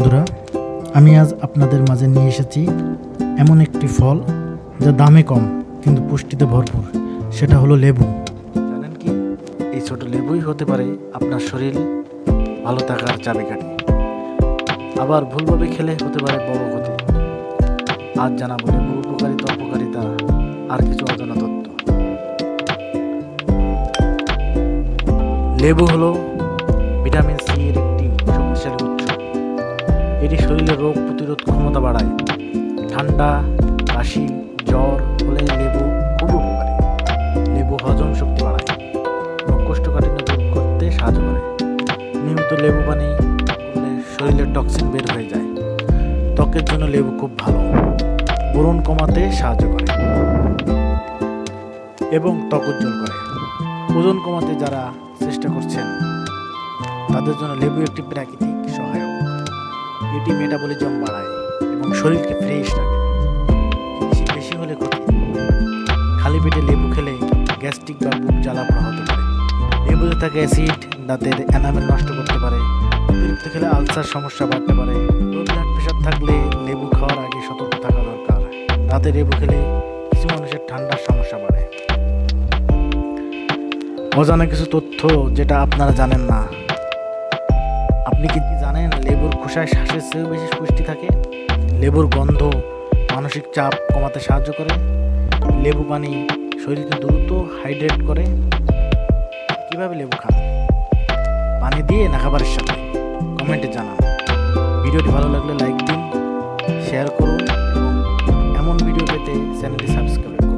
বন্ধুরা, আমি আজ আপনাদের মাঝে নিয়ে এসেছি এমন একটি ফল যা দামে কম কিন্তু পুষ্টিতে ভরপুর, সেটা হলো লেবু। জানেন কি? এই ছোট লেবুই হতে পারে আপনার শরীর ভালো থাকার চাবিকাঠি। আবার ভুলভাবে খেলে হতে পারে বড় ক্ষতি। আজ জানাব লেবুর উপকারিতা, অপকারিতা, আর কিছু অজানা তথ্য। লেবু হলো ভিটামিন সি রোগ প্রতিরোধ ক্ষমতা বাড়ায়। ঠান্ডা, কাশি, জ্বর হলে লেবু খুব উপকারী। লেবু হজম শক্তি বাড়ায়। এবং কোষ্ঠকাঠিন্য দূর করতে সাহায্য করে। নিয়মিত লেবু পানি করলে শরীরের টক্সিন বের হয়ে যায়। ত্বকের জন্য লেবু খুব ভালো। ব্রণ কমাতে সাহায্য করে। এবং ত্বক উজ্জ্বল করে। ওজন কমাতে যারা চেষ্টা করছেন, তাদের জন্য লেবু একটি প্রাকৃতিক এটি মেটাবলিজম বাড়ায় এবং শরীরকে ফ্রেশ রাখে। বেশি বেশি হলে ক্ষতি। খালি পেটে লেবু খেলে গ্যাস্ট্রিক বা বুক জ্বালা পোড়া হতে পারে। লেবুতে থাকে অ্যাসিড দাঁতের এনামেল নষ্ট করতে পারে। অতিরিক্ত খেলে আলসার সমস্যা বাড়তে পারে। লো ব্লাড প্রেশার থাকলে লেবু খাওয়ার আগে সতর্ক থাকা দরকার। রাতে লেবু খেলে কিছু মানুষের ঠান্ডার সমস্যা বাড়ে। অজানা কিছু তথ্য যেটা আপনারা জানেন না। আপনি কি জানেন লেবুর খোসায় শ্বাসের চেয়েও বেশি পুষ্টি থাকে। লেবুর গন্ধ মানসিক চাপ কমাতে সাহায্য করে। লেবু পানি শরীরকে দ্রুত হাইড্রেট করে। কীভাবে লেবু খান? পানি দিয়ে না খাবারের সাথে? কমেন্টে জানান। ভিডিওটি ভালো লাগলে লাইক দিন শেয়ার করুন। এবং এমন ভিডিও পেতে চ্যানেলটি সাবস্ক্রাইব